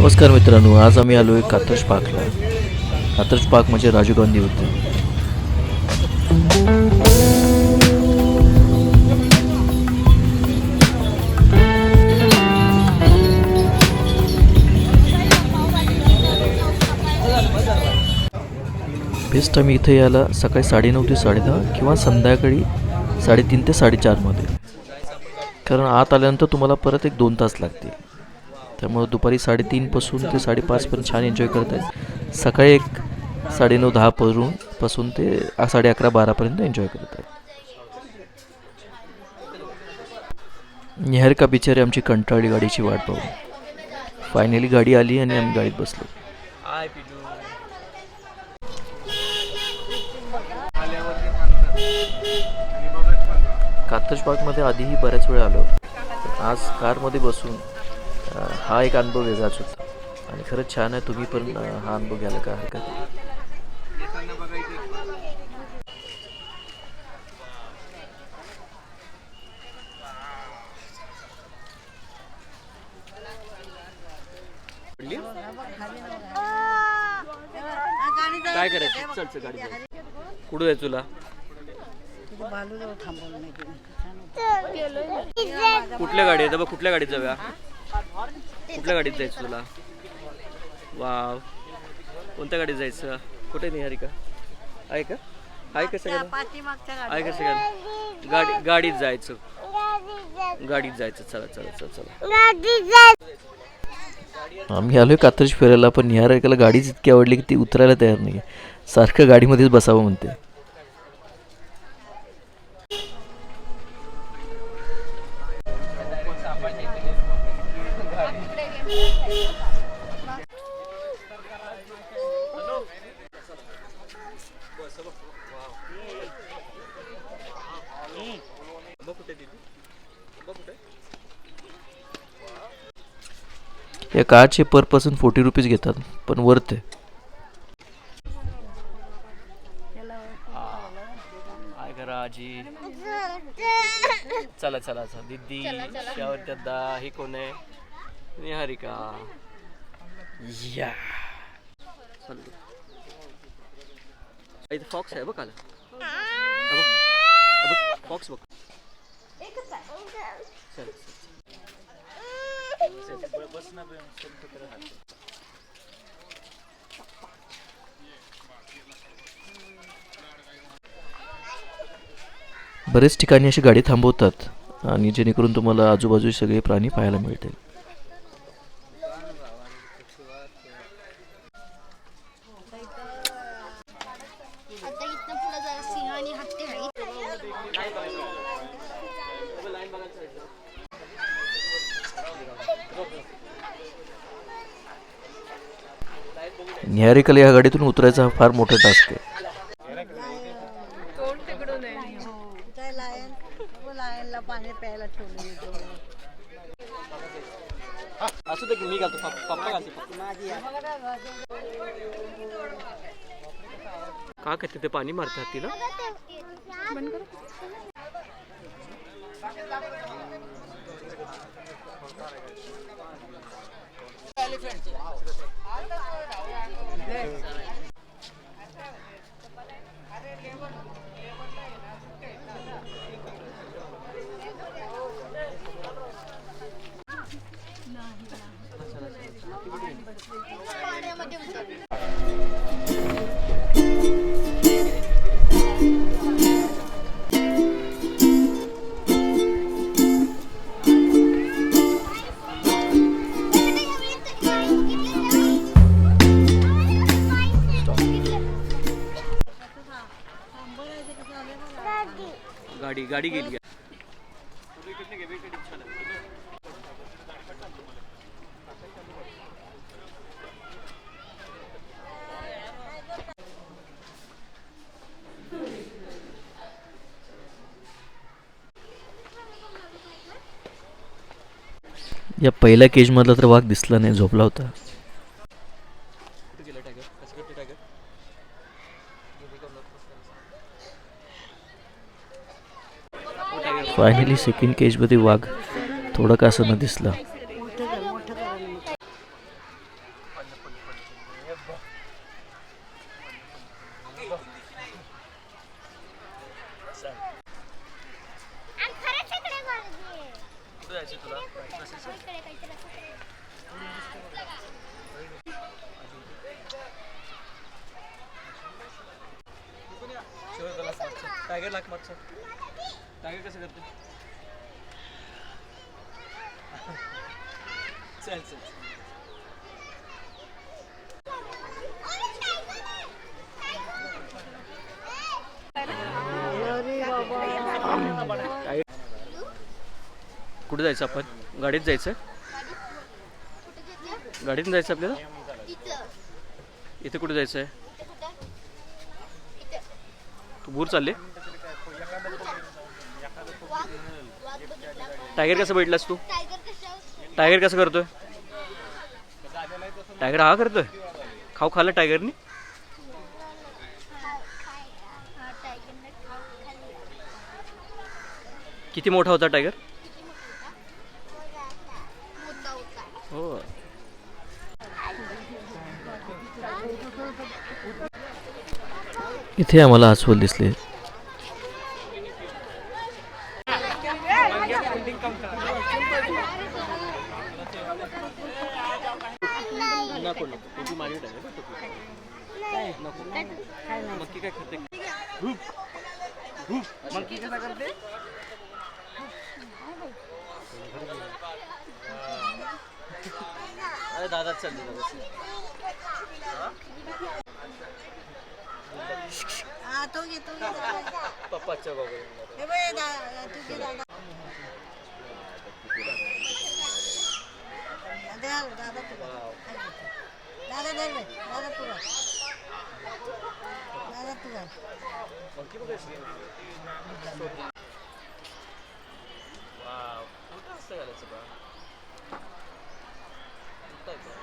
नमस्कार मित्रांनो आज आम्ही आलो आहे कात्रज पार्कला. कात्रज पार्क म्हणजे राजीव गांधी होते. बेस्ट आम्ही इथे यायला सकाळी साडेनऊ ते साडेदहा किंवा संध्याकाळी साडेतीन ते साडेचारमध्ये. कारण आत आल्यानंतर तुम्हाला परत एक दोन तास लागतील. त्यामुळं दुपारी साडेतीनपासून ते साडेपाचपर्यंत छान एन्जॉय करत आहेत. सकाळी एक साडेनऊ दहा पासून पासून ते साडे अकरा बारापर्यंत एन्जॉय करत आहेत. निहारिका बिचारी आमची कंटाळी गाडीची वाट पाहू फायनली गाडी आली आणि आम्ही गाडीत बसलो. कात्रज पार्कमध्ये आधीही बऱ्याच वेळा आलो. आज कारमध्ये बसून हा एक अनुभव वेगळाच होता. आणि खरंच छान आहे तुम्ही पण हा अनुभव घ्यायला काय हरकत काय करायचं? चल चल गाडी कुठं जाय तुला? कुठल्या गाडीत? बघ कुठल्या गाडीत जाऊया? कुठल्या गाडीत जायचं तुला? वाव. कोणत्या गाडीत जायचं? कुठे निहारिका? आहे का? आहे का सगळ्यांना? आहे का सगळ्यांना? गाडी गाडीत जायचं. गाडीत जायचं. चला चला चला चला. आम्ही आलोय कात्रज फिरायला पण निहारिकाला गाडीच इतकी आवडली की ती उतरायला तयार नाही सारखं गाडीमध्येच बसावं म्हणते. या कारचे पर पर्सन फोर्टी रुपीज घेतात पण वर्थ आहे. चला चला चला. दीदी शावर दादा हे कोण आहे? निहारिका. या. इथे फॉक्स आहे बघ आला फॉक्स बघ चल, चल. बरेच ठिकाणी अशी गाडी थांबवतात आणि जेणेकरून तुम्हाला आजूबाजू सगळे प्राणी पाहायला मिळतील. आता इथनं पुढे जरा सिंह आणि हत्ती आहे. निहारिकाला या गाडीतून उतरायचा हा फार मोठा टास्क आहे. तो लायनला पाणी प्यायला असू दे की मी घालतो पप्पा. का काय तिथे पाणी मारतात तिला? पाण्यामध्ये गाडी गाडी गेली. या पहिल्या केजमधला तर वाघ दिसला नाही झोपला होता कुठे गेला टायगर कसं करते टायगर फायनली सेकंड केजमध्ये वाघ थोडं का असं न दिसला आणि खरंच इकडे गर्दी आहे. कुठे जायचं तुला बसायचं? इकडे काहीतरी असं. शिवाय लाख मागचं टायगर लाख मागचं टायगर कसं करते? चल चल. कुठे जायचं आपण? गाडीत जायचं? गाडीत जायचं आपल्याला? इथे कुठे जायचं आहे भूर चालले. टायगर कसं भेटलास तू? टायगर कसं करतोय? टायगर हा करतोय? खाऊ खाल्लं टायगरनी किती मोठा होता टायगर किती मोठा होता मोठा होता हो तिथे आम्हाला अस्वल दिसले. अरे दादा चल नको नको टोपी माझी टायगर बरं टोपी नको मक्की काय खाते अरे दादा चल दादा हा तो घे तो घे पप्पाच्या बाबा हे बघ दा- तुझे दादा दादा दादा तुला दादा धर बे. दादा तुला दादा तुला मक्की बघ कशी वाव कुठं असतं घालायचं बा कुठं आहे तो? कुठं आहे?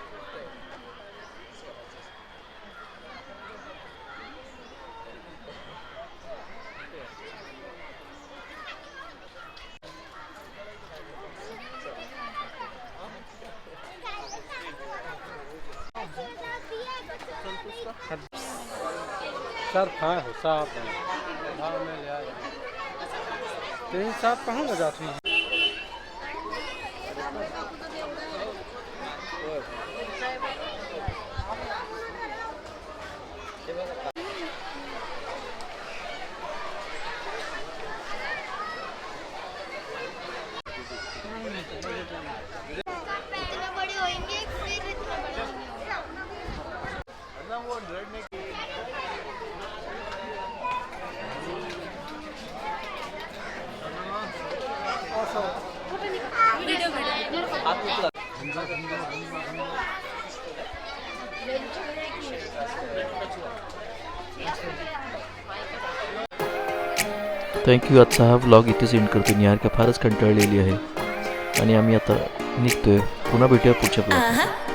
सर हाँ हो साफ है हाँ मैं ले आया। तीन साफ कहाँ लगा थी थँक्यू आजचा हा व्लॉग इथेच एंड करतो. निहारिका फारच कंटाळलेली आहे. आणि आम्ही आता निघतोय. पुन्हा भेटूया पुढच्या ब्लॉग